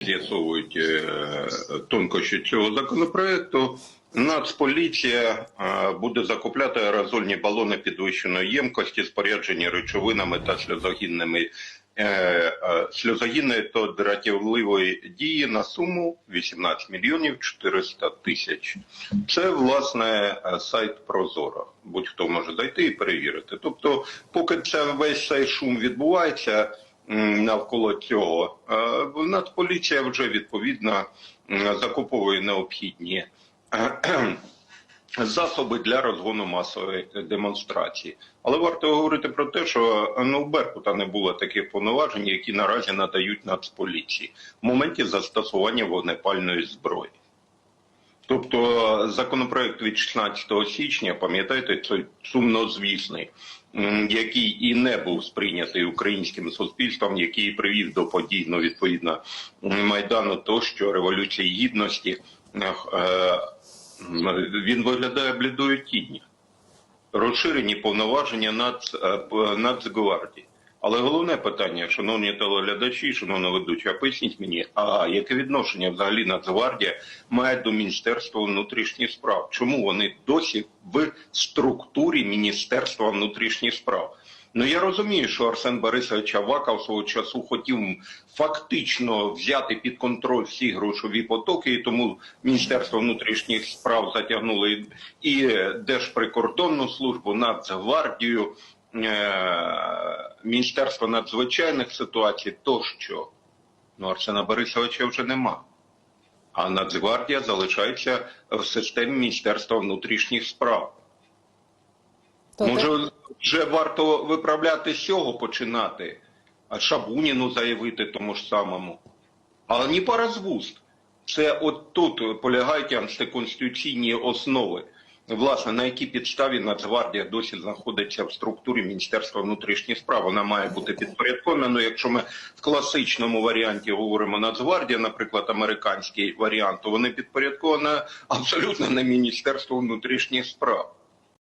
з'ясовують е, тонкощі цього законопроекту. Нацполіція е, буде закупляти аерозольні балони підвищеної ємкості, споряджені речовинами та сльозогінними е, сльозогінної та дратівливої дії на суму 18 мільйонів 400 тисяч. Це власне сайт Прозоро. Будь-хто може зайти і перевірити. Тобто, поки це весь цей шум відбувається навколо цього, е, Нацполіція вже відповідно закуповує необхідні засоби для розгону масової демонстрації. Але варто говорити про те, що ну, Беркута не було таких повноважень, які наразі надають Нацполіції в моменті застосування вогнепальної зброї. Тобто законопроект від 16 січня, пам'ятаєте, це сумнозвісний, м, який і не був сприйнятий українським суспільством, який привів до подій, ну, відповідно, Майдану тощо, Революції Гідності, е, він виглядає блідою тінню. Розширені повноваження е, Нацгвардії. Але головне питання, шановні телеглядачі, шановна ведуча, поясніть мені, а яке відношення взагалі Нацгвардія має до Міністерства внутрішніх справ? Чому вони досі в структурі Міністерства внутрішніх справ? Ну я розумію, що Арсен Борисович Аваков свого часу хотів фактично взяти під контроль всі грошові потоки, і тому Міністерство внутрішніх справ затягнуло і- і Держприкордонну службу, Нацгвардію, е, Міністерство надзвичайних ситуацій тощо. Ну, Арсена Борисовича вже нема. А Нацгвардія залишається в системі Міністерства внутрішніх справ. То Може, вже варто виправляти з цього починати, а Шабуніну заявити тому ж самому. Але не пара з вуст. Це от тут полягають антиконституційні основи. Власне, на якій підставі Нацгвардія досі знаходиться в структурі Міністерства внутрішніх справ. Вона має бути підпорядкована. Якщо ми в класичному варіанті говоримо Нацгвардія, наприклад, американський варіант, то вони підпорядковані абсолютно на Міністерство внутрішніх справ.